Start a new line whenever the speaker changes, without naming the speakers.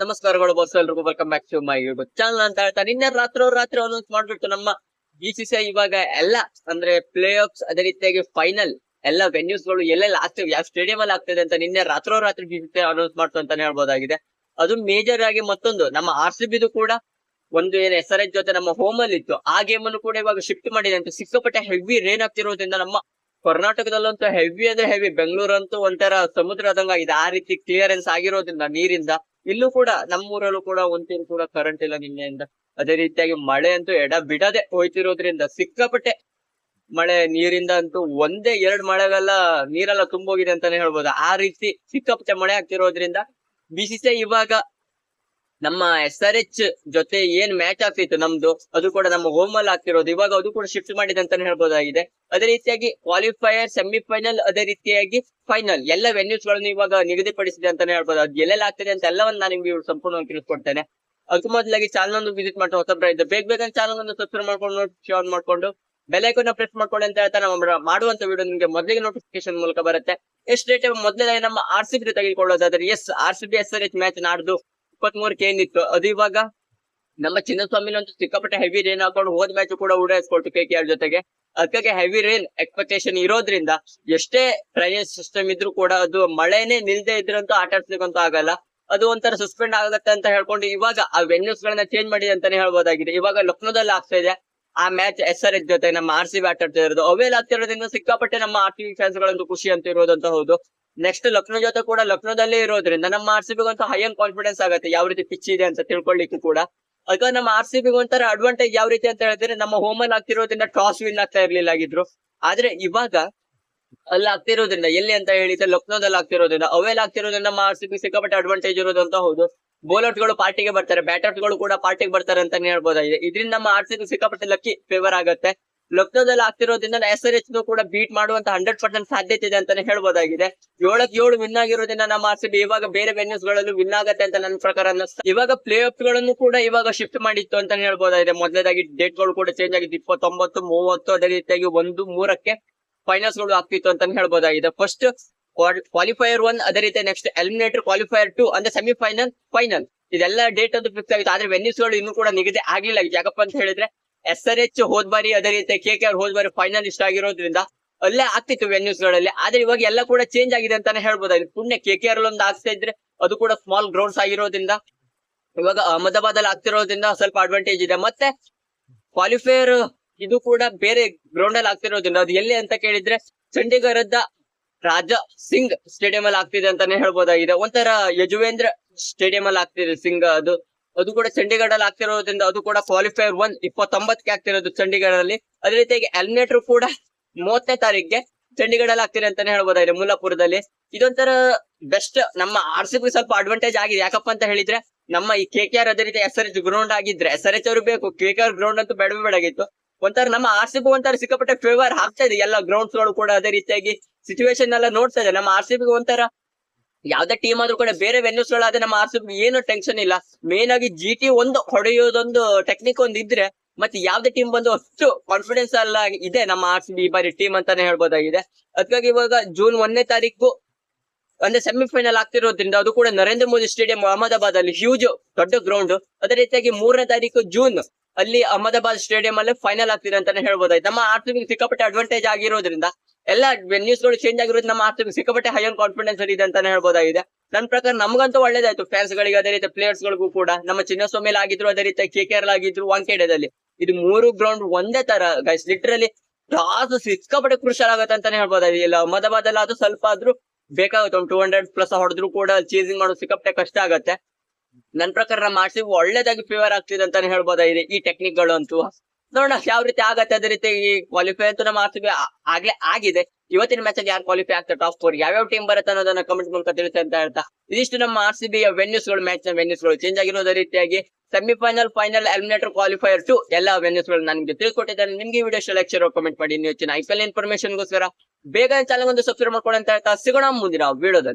ನಮಸ್ಕಾರಗಳು ಬಸ್ ಎಲ್ರಿಗೂ. Welcome back to my YouTube channel ಅಂತ ಹೇಳ್ತಾ ನಿನ್ನೆ ರಾತ್ರಿ ರಾತ್ರಿ ಅನೌನ್ಸ್ ಮಾಡ್ಬಿಟ್ಟು ನಮ್ಮ ಬಿಸಿಸಿಐ ಇವಾಗ ಎಲ್ಲ, ಅಂದ್ರೆ ಪ್ಲೇ ಆಫ್ಸ್ ಅದೇ ರೀತಿಯಾಗಿ ಫೈನಲ್ ಎಲ್ಲ ವೆನ್ಯೂಸ್ಗಳು ಎಲ್ಲೆಲ್ಲ ಆಗ್ತವೆ, ಯಾವ ಸ್ಟೇಡಿಯಂ ಅಲ್ಲಿ ಆಗ್ತದೆ ಅಂತ ನಿನ್ನೆ ರಾತ್ರೋ ರಾತ್ರಿ ಬಿಸಿಸಿಐ ಅನೌನ್ಸ್ ಮಾಡ್ತು ಅಂತಾನೆ ಹೇಳ್ಬೋದಾಗಿದೆ. ಅದು ಮೇಜರ್ ಆಗಿ ಮತ್ತೊಂದು, ನಮ್ಮ ಆರ್ ಸಿ ಬಿದು ಕೂಡ ಒಂದು ಏನ್ ಎಸ್ ಎಚ್ ಜೊತೆ ನಮ್ಮ ಹೋಮ್ ಅಲ್ಲಿ ಇತ್ತು. ಆ ಗೇಮ್ ಅನ್ನು ಕೂಡ ಇವಾಗ ಶಿಫ್ಟ್ ಮಾಡಿದೆ ಅಂತ ಸಿಕ್ಕಾಪಟ್ಟೆ ಹೆವಿ ರೇನ್ ಆಗ್ತಿರೋದ್ರಿಂದ ನಮ್ಮ ಕರ್ನಾಟಕದಲ್ಲಂತೂ ಹೆವಿ ಅಂದ್ರೆ ಹೆವಿ ಬೆಂಗಳೂರಂತೂ ಒಂಥರ ಸಮುದ್ರದಂಗ ಇದೆ ಆ ರೀತಿ ಕ್ಲಿಯರೆನ್ಸ್ ಆಗಿರೋದ್ರಿಂದ, ನೀರಿಂದ ಇಲ್ಲೂ ಕೂಡ ನಮ್ಮೂರಲ್ಲೂ ಕೂಡ ಒಂದೇನು ಕೂಡ ಕರೆಂಟ್ ಇಲ್ಲ ನಿನ್ನೆಯಿಂದ. ಅದೇ ರೀತಿಯಾಗಿ ಮಳೆ ಅಂತೂ ಎಡ ಬಿಡದೆ ಹೋಯ್ತಿರೋದ್ರಿಂದ ಸಿಕ್ಕಾಪಟ್ಟೆ ಮಳೆ ನೀರಿಂದ ಅಂತೂ ಒಂದೇ ಎರಡ್ ಮಳೆಗೆಲ್ಲ ನೀರೆಲ್ಲ ತುಂಬೋಗಿದೆ ಅಂತಾನೆ ಹೇಳ್ಬೋದು. ಆ ರೀತಿ ಸಿಕ್ಕಾಪಟ್ಟೆ ಮಳೆ ಆಗ್ತಿರೋದ್ರಿಂದ ಬಿಸಿಸೆ ಇವಾಗ ನಮ್ಮ ಎಸ್ ಆರ್ ಎಚ್ ಜೊತೆ ಏನ್ ಮ್ಯಾಚ್ ಆಗ್ತಿತ್ತು ನಮ್ದು, ಅದು ಕೂಡ ನಮ್ಮ ಹೋಮ್ ಅಲ್ಲಿ ಆಗ್ತಿರೋದು. ಇವಾಗ ಅದು ಕೂಡ ಶಿಫ್ಟ್ ಮಾಡಿದೆ ಅಂತಾನೆ ಹೇಳ್ಬೋದಾಗಿದೆ. ಅದೇ ರೀತಿಯಾಗಿ ಕ್ವಾಲಿಫೈಯರ್ ಸೆಮಿಫೈನಲ್ ಅದೇ ರೀತಿಯಾಗಿ ಫೈನಲ್ ಎಲ್ಲ ವೆನ್ಯೂಸ್ಗಳನ್ನು ಇವಾಗ ನಿಗದಿಪಡಿಸಿದೆ ಅಂತಾನೆ ಹೇಳ್ಬೋದು. ಅದು ಎಲ್ಲೆಲ್ಲ ಆಗ್ತದೆ ಅಂತ ಎಲ್ಲವನ್ನ ನಾನು ನಿಮ್ಗೆ ಸಂಪೂರ್ಣವಾಗಿ ತಿಳಿಸ್ಕೊಡ್ತೇನೆ. ಅದಕ್ಕೂ ಮೊದಲಾಗಿ ಚಾನಲ್ ಒಂದು ವಿಸಿಟ್ ಮಾಡ್ತಾ ಹೊಸಬ್ರ ಇದ್ದ ಬೇಗ ಬೇಗ ಚಾನಲ್ ಒಂದು ಸಬ್ಸ್ಕ್ರೈಬ್ ಮಾಡ್ಕೊಂಡು ಶೇರ್ ಮಾಡ್ಕೊಂಡು ಬೆಲೈಕನ್ನ ಪ್ರೆಸ್ ಮಾಡ್ಕೊಳ್ಳಿ ಅಂತ ಹೇಳ್ತಾ ನಮ್ಮ ಮಾಡುವಂತ ವಿಡಿಯೋ ನಿಮಗೆ ಮೊದಲಿಗೆ ನೋಟಿಫಿಕೇಶನ್ ಮೂಲಕ ಬರುತ್ತೆ. ಎಷ್ಟು ಡೇಟ್ ಮೊದಲೇ ನಮ್ಮ R C B ತೆಗೆದುಕೊಳ್ಳೋದಾದ್ರೆ S R C B S R H match ನಾಡ್ದು ಇಪ್ಪತ್ತ್ ಮೂರಕ್ಕೆ ಏನಿತ್ತು? ಅದು ಇವಾಗ ನಮ್ಮ ಚಿನ್ನಸ್ವಾಮಿ ಒಂದು ಸಿಕ್ಕಾಪಟ್ಟೆ ಹೆವಿ ರೇನ್ ಹಾಕೊಂಡು ಹೋದ ಮ್ಯಾಚ್ ಕೂಡ ಉಡಾಯಿಸ್ಕೊಟ್ಟು ಕೆ ಕೆ ಆರ್ ಜೊತೆಗೆ. ಅದಕ್ಕೆ ಹೆವಿ ರೇನ್ ಎಕ್ಸ್ಪೆಕ್ಟೇಷನ್ ಇರೋದ್ರಿಂದ ಎಷ್ಟೇ ಡ್ರೈನೇಜ್ ಸಿಸ್ಟಮ್ ಇದ್ರೂ ಕೂಡ ಅದು ಮಳೆನೇ ನಿಲ್ದೇ ಇದ್ರಂತೂ ಆಟ ಆಡ್ಸ್ಲಿಕ್ಕಂತೂ ಆಗಲ್ಲ. ಅದು ಒಂಥರ ಸಸ್ಪೆಂಡ್ ಆಗುತ್ತೆ ಅಂತ ಹೇಳ್ಕೊಂಡು ಇವಾಗ ಆ ವೆನ್ಯೂಸ್ ಗಳನ್ನ ಚೇಂಜ್ ಮಾಡಿದೆ ಅಂತಾನೆ ಹೇಳ್ಬೋದಾಗಿದೆ. ಇವಾಗ ಲಕ್ನೋದಲ್ಲಿ ಆಗ್ತಾ ಇದೆ. ಆ ಮ್ಯಾಚ್ ಎಸ್ ಆರ್ ಎಚ್ ಜೊತೆ, ನಮ್ಮ ಆರ್ ಸಿ ಬಿ ಆಟ ಆಡ್ತಾ ಇರೋದು. ಅವೆಲ್ಲ ಆಗ್ತಿರೋದ್ರಿಂದ ಸಿಕ್ಕಾಪಟ್ಟೆ ನಮ್ಮ ಆರ್ ಟಿ ಬಿ ಫ್ಯಾನ್ಸ್ ಗಳಂತೂ ಖುಷಿ ಅಂತ ಇರೋದಂತ ಹೌದು. ನೆಕ್ಸ್ಟ್ ಲಕ್ನೋ ಜೊತೆ ಕೂಡ ಲಕ್ನೋದಲ್ಲೇ ಇರೋದ್ರಿಂದ ನಮ್ಮ ಆರ್ ಸಿ ಬಿಗಂತೂ ಹೈ ಅಂಡ್ ಕಾನ್ಫಿಡೆನ್ಸ್ ಆಗುತ್ತೆ, ಯಾವ ರೀತಿ ಪಿಚ್ ಇದೆ ಅಂತ ತಿಳ್ಕೊಳ್ಳಿಕ್ಕೂ ಕೂಡ. ಅದಕ್ಕೆ ನಮ್ಮ ಆರ್ ಸಿ ಒಂಥರ ಅಡ್ವಾಂಟೇಜ್ ಯಾವ ರೀತಿ ಅಂತ ಹೇಳಿದ್ರೆ ನಮ್ಮ ಹೋಮ್ ಅಲ್ಲಿ ಆಗ್ತಿರೋದ್ರಿಂದ ಟಾಸ್ ವಿನ್ ಆಗ್ತಾ ಇರ್ಲಿಲ್ಲ ಆಗಿದ್ರು ಆದ್ರೆ ಇವಾಗ ಅಲ್ಲಿ ಆಗ್ತಿರೋದ್ರಿಂದ, ಎಲ್ಲಿ ಅಂತ ಹೇಳಿದ್ರೆ ಲಕ್ನೋದಲ್ಲಿ ಆಗ್ತಿರೋದ್ರಿಂದ ಅವೇಲ್ ಆಗ್ತಿರೋದ್ರಿಂದ ನಮ್ಮ ಆರ್ ಸಿ ಬಿ ಸಿಕ್ಕಾಪಟ್ಟೆ ಅಡ್ವಾಂಟೇಜ್ ಇರೋದು ಅಂತ ಹೌದು. ಬೌಲರ್ಸ್ಗಳು ಪಾರ್ಟಿಗೆ ಬರ್ತಾರೆ ಬ್ಯಾಟರ್ಸ್ಗಳು ಕೂಡ ಪಾರ್ಟಿಗೆ ಬರ್ತಾರೆ ಅಂತಾನೆ ಹೇಳ್ಬೋದಾಗಿದೆ. ಇದರಿಂದ ನಮ್ಮ ಆರ್ ಸಿ ಬಿ ಸಿಕ್ಕಾಪಟ್ಟೆ ಲಕ್ಕಿ ಫೇವರ್ ಆಗುತ್ತೆ. ಲಕ್ನೋದಲ್ಲಿ ಆಗ್ತಿರೋದ್ರಿಂದ ಎಸ್ ಆರ್ ಎಚ್ ಕೂಡ ಬೀಟ್ ಮಾಡುವಂತ ಹಂಡ್ರೆಡ್ ಪರ್ಸೆಂಟ್ ಸಾಧ್ಯತೆ ಇದೆ ಅಂತಾನೆ ಹೇಳ್ಬೋದಾಗಿದೆ. ಏಳಕ್ ಏಳು ವಿನ್ ಆಗಿರೋದ್ರಿಂದ ನಮ್ಮ ಆರ್ ಸಿ ಬಿ ಇವಾಗ ಬೇರೆ ವೆನ್ಯೂಸ್ ಗಳಲ್ಲೂ ವಿನ್ ಆಗತ್ತೆ ಅಂತ ನನ್ನ ಪ್ರಕಾರ ಅನ್ನಿಸ್ತಾ ಇವಾಗ ಪ್ಲೇ ಆಫ್ಗಳನ್ನು ಕೂಡ ಇವಾಗ ಶಿಫ್ಟ್ ಮಾಡಿತ್ತು ಅಂತ ಹೇಳ್ಬೋದಾಗಿದೆ. ಮೊದಲೇದಾಗಿ ಡೇಟ್ಗಳು ಕೂಡ ಚೇಂಜ್ ಆಗಿತ್ತು ಇಪ್ಪತ್ತೊಂಬತ್ತು, ಮೂವತ್ತು, ಅದೇ ರೀತಿಯಾಗಿ ಒಂದು, ಮೂರಕ್ಕೆ ಫೈನಲ್ಸ್ಗಳು ಆಗ್ತಿತ್ತು ಅಂತಾನೆ ಹೇಳ್ಬೋದಾಗಿದೆ. ಫಸ್ಟ್ ಕ್ವಾಲಿಫೈಯರ್ ಒನ್ ಅದೇ ರೀತಿ ನೆಕ್ಸ್ಟ್ ಎಲಿಮಿನೇಟರ್ ಕ್ವಾಲಿಫೈಯರ್ ಟು ಅಂದ್ರೆ ಸೆಮಿಫೈನಲ್ ಫೈನಲ್ ಇದೆಲ್ಲ ಡೇಟ್ ಅದು ಫಿಕ್ಸ್ ಆಗಿತ್ತು. ಆದ್ರೆ ವೆನ್ಯೂಸ್ಗಳು ಇನ್ನೂ ಕೂಡ ನಿಗದಿ ಆಗಿಲ್ಲ. ಯಾಕಪ್ಪ ಅಂತ ಹೇಳಿದ್ರೆ ಎಸ್ ಆರ್ ಎಚ್ ಹೋದ್ ಬಾರಿ ಅದೇ ರೀತಿ ಕೆ ಕೆ ಆರ್ ಹೋದ್ ಬಾರಿ ಫೈನಲಿಸ್ಟ್ ಆಗಿರೋದ್ರಿಂದ ಅಲ್ಲೇ ಆಗ್ತಿತ್ತು ವೆನ್ಯೂಸ್ಗಳಲ್ಲಿ. ಆದ್ರೆ ಇವಾಗ ಎಲ್ಲ ಕೂಡ ಚೇಂಜ್ ಆಗಿದೆ ಅಂತಾನೆ ಹೇಳ್ಬೋದಾಗಿದೆ. ಪುಣ್ಯ ಕೆ ಕೆ ಆರ್ ಒಂದು ಆಗ್ತಾ ಇದ್ರೆ ಅದು ಕೂಡ ಸ್ಮಾಲ್ ಗ್ರೌಂಡ್ಸ್ ಆಗಿರೋದ್ರಿಂದ, ಇವಾಗ ಅಹಮದಾಬಾದ್ ಅಲ್ಲಿ ಆಗ್ತಿರೋದ್ರಿಂದ ಸ್ವಲ್ಪ ಅಡ್ವಾಂಟೇಜ್ ಇದೆ. ಮತ್ತೆ ಕ್ವಾಲಿಫೈಯರ್ ಇದು ಕೂಡ ಬೇರೆ ಗ್ರೌಂಡ್ ಅಲ್ಲಿ ಆಗ್ತಿರೋದ್ರಿಂದ, ಅದು ಎಲ್ಲಿ ಅಂತ ಕೇಳಿದ್ರೆ ಚಂಡೀಗಢದ ರಾಜಾ ಸಿಂಗ್ ಸ್ಟೇಡಿಯಂ ಅಲ್ಲಿ ಆಗ್ತಿದೆ ಅಂತಾನೆ ಹೇಳ್ಬೋದಾಗಿದೆ. ಒಂಥರ ಯಜುವೇಂದ್ರ ಸ್ಟೇಡಿಯಂ ಅಲ್ಲಿ ಆಗ್ತಿದೆ ಸಿಂಗ್ ಅದು. ಅದು ಕೂಡ ಚಂಡೀಗಢ ಅಲ್ಲಿ ಆಗ್ತಿರೋದ್ರಿಂದ ಅದು ಕೂಡ ಕ್ವಾಲಿಫೈಯರ್ ಒನ್ ಇಪ್ಪತ್ತೊಂಬತ್ತಕ್ಕೆ ಆಗ್ತಿರೋದು ಚಂಡೀಗಢದಲ್ಲಿ. ಅದೇ ರೀತಿಯಾಗಿ ಎಲಿಮಿನೇಟರ್ ಕೂಡ ಮೂವತ್ತನೇ ತಾರೀಕಿಗೆ ಚಂಡೀಗಢಲ್ಲಿ ಆಗ್ತಿದೆ ಅಂತಾನೆ ಹೇಳ್ಬೋದಾಗಿದೆ ಮುಲ್ಲಾಪುರದಲ್ಲಿ ಇದೊಂಥರ ಬೆಸ್ಟ್ ನಮ್ಮ ಆರ್ ಸಿ ಬಿ ಸ್ವಲ್ಪ ಅಡ್ವಾಂಟೇಜ್ ಆಗಿದೆ. ಯಾಕಪ್ಪ ಅಂತ ಹೇಳಿದ್ರೆ ನಮ್ಮ ಈ ಕೆ ಕೆ ಆರ್ ಅದೇ ರೀತಿ ಎಸ್ ಆರ್ ಎಚ್ ಗ್ರೌಂಡ್ ಆಗಿದ್ರೆ ಎಸ್ ಆರ್ ಎಚ್ ಅವರು ಬೇಕು. ಕೆ ಕೆ ಆರ್ ಗ್ರೌಂಡ್ ಅಂತೂ ಬೇಡವೇ ಬೇಡಾಗಿತ್ತು ಒಂಥರ ನಮ್ಮ ಆರ್ ಸಿ ಬಿ ಒಂಥರ ಸಿಕ್ಕಾಪಟ್ಟೆ ಫೇವರ್ ಆಗ್ತಾ ಇದೆ. ಎಲ್ಲ ಗ್ರೌಂಡ್ಸ್ಗಳು ಕೂಡ ಅದೇ ರೀತಿಯಾಗಿ ಸಿಚುವೇಶನ್ ಎಲ್ಲ ನೋಡ್ತಾ ಇದೆ. ನಮ್ಮ ಆರ್ ಸಿ ಬಿ ಒಂಥರ ಯಾವ್ದೇ ಟೀಮ್ ಆದ್ರೂ ಕೂಡ ಬೇರೆ ವೆನ್ಯೂಸ್ ಗಳಾದ್ರೆ ನಮ್ಮ ಆರ್ ಏನು ಟೆನ್ಷನ್ ಇಲ್ಲ. ಮೇನ್ ಆಗಿ ಜಿ ಟಿ ಒಂದು ಹೊಡೆಯೋದೊಂದು ಟೆಕ್ನಿಕ್ ಒಂದು ಇದ್ರೆ, ಮತ್ತೆ ಯಾವ್ದೇ ಟೀಮ್ ಬಂದು ಅಷ್ಟು ಕಾನ್ಫಿಡೆನ್ಸ್ ಎಲ್ಲ ಇದೆ ನಮ್ಮ ಆರ್ ಸಿ ಬಾರಿ ಟೀಮ್ ಅಂತಾನೆ ಹೇಳ್ಬೋದಾಗಿದೆ. ಅದಕ್ಕಾಗಿ ಇವಾಗ ಜೂನ್ ಒಂದನೇ ತಾರೀಕು, ಅಂದ್ರೆ ಸೆಮಿಫೈನಲ್ ಆಗ್ತಿರೋದ್ರಿಂದ ಅದು ಕೂಡ ನರೇಂದ್ರ ಮೋದಿ ಸ್ಟೇಡಿಯಂ ಅಹಮದಾಬಾದ್ ಅಲ್ಲಿ ಹ್ಯೂಜ್ ದೊಡ್ಡ ಗ್ರೌಂಡ್ ಅದೇ ರೀತಿಯಾಗಿ ಮೂರನೇ ತಾರೀಕು ಜೂನ್ ಅಲ್ಲಿ ಅಹಮದಾಬಾದ್ ಸ್ಟೇಡಿಯಂ ಅಲ್ಲಿ ಫೈನಲ್ ಆಗ್ತಿದೆ ಅಂತಾನೆ ಹೇಳ್ಬೋದಾಯ್ತು ನಮ್ಮ ಆರ್ ಸಿಕ್ಕಾಪಟ್ಟೆ ಅಡ್ವಾಂಟೇಜ್ ಆಗಿರೋದ್ರಿಂದ ಎಲ್ಲ ವೆನ್ಯೂಸ್ಗಳು ಚೇಂಜ್ ಆಗಿರೋದು ನಮ್ಮ ಆರ್ ಸಿಕ್ಕಾಪಟ್ಟೆ ಹೈ ಕಾನ್ಫಿಡೆನ್ಸ್ ಇದೆ ಅಂತಾನೆ ಹೇಳ್ಬೋದಾಗಿದೆ. ನನ್ನ ಪ್ರಕಾರ ನಮಗಂತೂ ಒಳ್ಳೇದಾಯ್ತು. ಫ್ಯಾನ್ಸ್ ಗಳಿಗೆ ಅದೇ ರೀತಿ ಪ್ಲೇಯರ್ಸ್ ಗಳಿಗೂ ಕೂಡ, ನಮ್ಮ ಚಿನ್ನಸ್ವಾಮಿ ಆಗಿದ್ರು ಅದೇ ರೀತಿ ಕೆ ಕೆ ಆರ್ ಆಗಿದ್ರು ವಾಂಕೇಡದಲ್ಲಿ ಇದು ಮೂರು ಗ್ರೌಂಡ್ ಒಂದೇ ತರ ಗೈಸ್ ಲಿಟ್ರಲಿ ಲಾಸ್ ಸಿಕ್ಕಾಪಟ್ಟೆ ಕ್ರೂಷಲ್ ಆಗುತ್ತೆ ಅಂತಾನೆ ಹೇಳ್ಬೋದಾಗಿ ಇಲ್ಲ, ಅಹಮದಾಬಾದ್ ಅಲ್ಲಿ ಅದು ಸ್ವಲ್ಪ ಆದ್ರೂ ಬೇಕಾಗುತ್ತೆ. ಒಂದು ಟೂ ಹಂಡ್ರೆಡ್ ಪ್ಲಸ್ ಹೊಡೆದ್ರು ಕೂಡ ಚೇಸಿಂಗ್ ಮಾಡೋದು ಸಿಕ್ಕಾಪಟ್ಟೆ ಕಷ್ಟ ಆಗತ್ತೆ. ನನ್ ಪ್ರಕಾರ ನಮ್ಮ ಆರ್ ಸಿ ಒಳ್ಳೇದಾಗಿ ಫೇವರ್ ಆಗ್ತಿದೆ ಅಂತಾನೆ ಹೇಳ್ಬೋದಾಗಿದೆ ಈ ಟೆಕ್ನಿಕ್ಗಳು ಅಂತೂ. ನೋಡೋಣ ಯಾವ ರೀತಿ ಆಗತ್ತೆ ಅದೇ ರೀತಿ ಈ ಕ್ವಾಲಿಫೈ ಅಂತೂ ನಮ್ಮ ಆರ್ ಆಗ್ಲೇ ಆಗಿದೆ. ಇವತ್ತಿನ ಮ್ಯಾಚ್ ಅಲ್ಲಿ ಯಾರು ಕ್ವಾಲಿಫೈ ಆಗ್ತಾರೆ ಟಾಪ್ ಫೋರ್ ಯಾವ ಟೀಮ್ ಬರುತ್ತೆ ಅನ್ನೋದನ್ನ ಕಮೆಂಟ್ ಮೂಲಕ ತಿಳಿಸಿ ಅಂತ ಹೇಳ್ತಾ. ಇದಿಷ್ಟು ನಮ್ಮ ಆರ್ ಸಿ ವೆನ್ಯೂಸ್ಗಳು ಮ್ಯಾಚ್ ವೆನ್ಯೂಸ್ಗಳು. ಚೇಂಜ್ ಆಗಿರೋದೇ ರೀತಿಯಾಗಿ semifinal final eliminator qualifier two ಎಲ್ಲ ವೆನ್ಯೂಸ್ಗಳು ನನಗೆ ತಿಳ್ಕೊಟ್ಟಿದ್ದಾರೆ ನಿಮ್ಗೆ ವಿಡಿಯೋ ಲೆಕ್ಚರ್ ಕಮೆಂಟ್ ಮಾಡಿ. ನೀವು ಹೆಚ್ಚಿನ ಐ ಪಿ ಎಲ್ ಇನ್ಫಾರ್ಮೇಶನ್ ಗೋಸ್ಕರ ಬೇಗ ಚಾನಲ್ ಒಂದು ಸಬ್ಸ್ಕ್ರೈಬ್ ಮಾಡ್ಕೊಂಡು ಅಂತ ಹೇಳ್ತಾ. ಸಿಗೋಣ ಮುಂದಿನ ವಿಡಿಯೋದಲ್ಲಿ